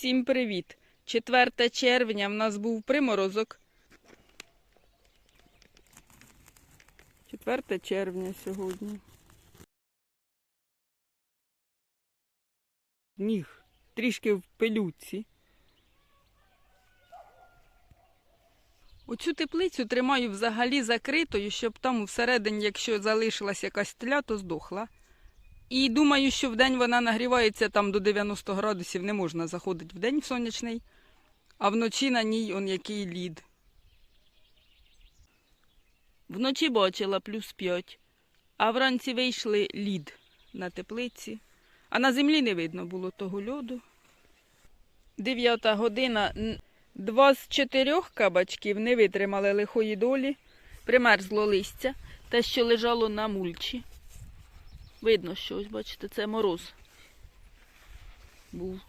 Всім привіт! 4 червня в нас був приморозок. 4 червня сьогодні. Ніг трішки в пилюці. Оцю теплицю тримаю взагалі закритою, щоб там всередині, якщо залишилась якась тля, то здохла. І думаю, що вдень вона нагрівається там до 90 градусів, не можна заходити вдень в сонячний, а вночі на ній он який лід. Вночі бачила плюс 5, а вранці вийшли лід на теплиці, а на землі не видно було того льоду. Дев'ята година. Два з чотирьох кабачків не витримали лихої долі, примерзло листя, те, що лежало на мульчі. Видно, що ось, бачите, це мороз був.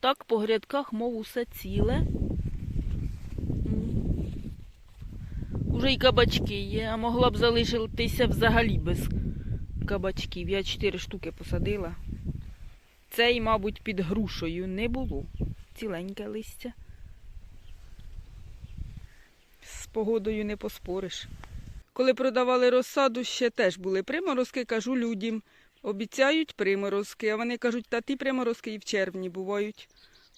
Так по грядках, мов усе ціле. Уже й кабачки є, а могла б залишитися взагалі без кабачків. Я чотири штуки посадила. Цей, мабуть, під грушею не було. Ціленьке листя. З погодою не поспориш. Коли продавали розсаду, ще теж були приморозки, кажу людям. Обіцяють приморозки, а вони кажуть, та ті приморозки і в червні бувають.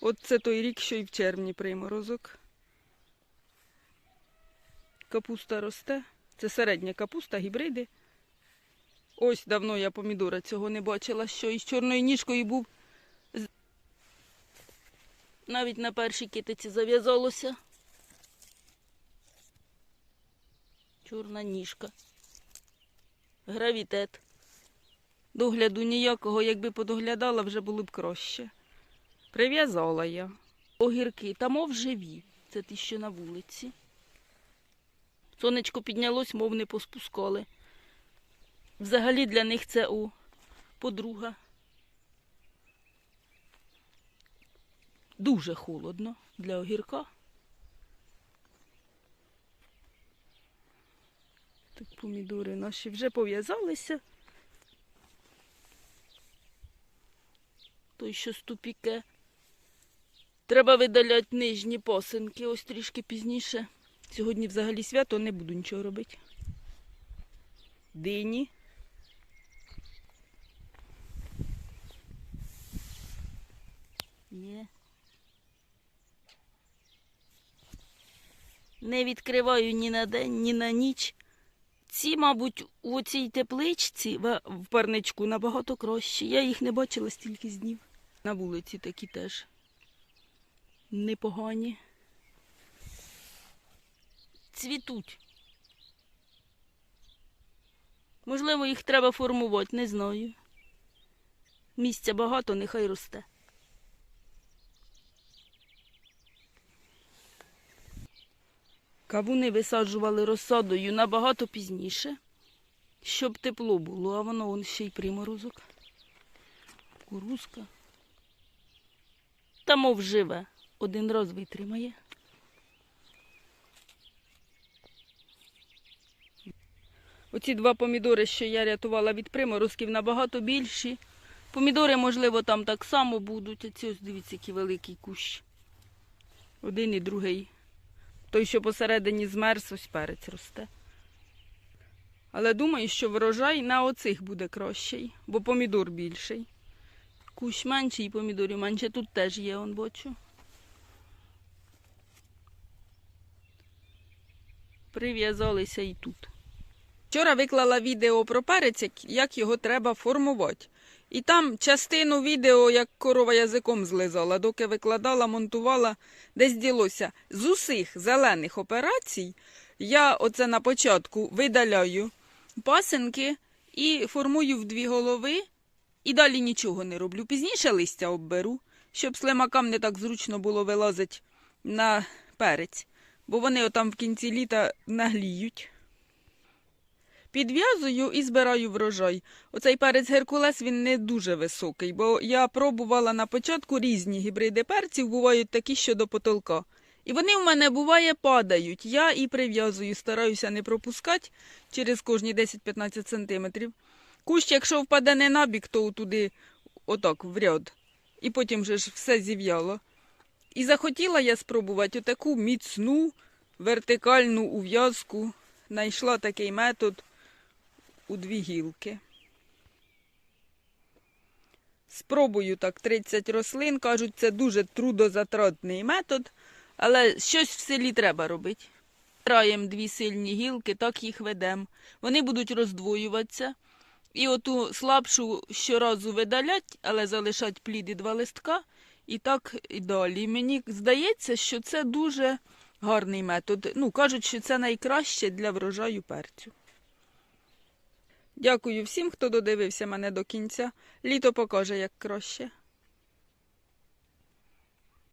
От це той рік, що і в червні приморозок. Капуста росте. Це середня капуста, гібриди. Ось давно я помідора цього не бачила, що із чорною ніжкою був. Навіть на першій китиці зав'язалося. Чорна ніжка. Гравітет. Догляду ніякого, якби подоглядала, вже було б краще. Прив'язала я. Огірки, та мов живі. Це ті, що на вулиці. Сонечко піднялось, мов не поспускали. Взагалі для них це о, подруга. Дуже холодно для огірка. Так помідори наші вже пов'язалися. Той, що ступіке. Треба видаляти нижні посинки, ось трішки пізніше. Сьогодні взагалі свято, не буду нічого робити. Дині. Є. Не відкриваю ні на день, ні на ніч. Ці, мабуть, у цій тепличці в парничку набагато кращі. Я їх не бачила стільки з днів. На вулиці такі теж непогані. Цвітуть. Можливо, їх треба формувати, не знаю. Місця багато, нехай росте. Кавуни висаджували розсадою набагато пізніше, щоб тепло було, а воно вон ще й приморозок. Кукурузка. Та мов живе, один раз витримає. Оці два помідори, що я рятувала від приморозків, набагато більші. Помідори, можливо, там так само будуть. Оці ось дивіться, який великий кущ. Один і другий. Той, що посередині змерз, ось перець росте. Але думаю, що врожай на оцих буде кращий, бо помідор більший. Кущ менший, помідорів менше. Тут теж є, он бачу. Прив'язалися і тут. Вчора виклала відео про перець, як його треба формувати. І там частину відео, як корова язиком злизала, доки викладала, монтувала, десь ділося. З усіх зелених операцій я оце на початку видаляю пасинки і формую в дві голови, і далі нічого не роблю. Пізніше листя обберу, щоб слимакам не так зручно було вилазити на перець, бо вони отам в кінці літа нагліють. Підв'язую і збираю врожай. Оцей перець Геркулес він не дуже високий, бо я пробувала на початку різні гібриди перців, бувають такі, що до потолка. І вони в мене буває падають. Я і прив'язую, стараюся не пропускати через кожні 10-15 сантиметрів. Кущ, якщо впаде не набік, то туди отак в ряд. І потім же ж все зів'яло. І захотіла я спробувати отаку міцну вертикальну ув'язку. Найшла такий метод у дві гілки. Спробую так 30 рослин. Кажуть, це дуже трудозатратний метод, але щось в селі треба робити. Збираємо дві сильні гілки, так їх ведемо. Вони будуть роздвоюватися. І оту слабшу щоразу видалять, але залишать плід і два листка. І так і далі. Мені здається, що це дуже гарний метод. Ну, кажуть, що це найкраще для врожаю перцю. Дякую всім, хто додивився мене до кінця. Літо покаже, як краще.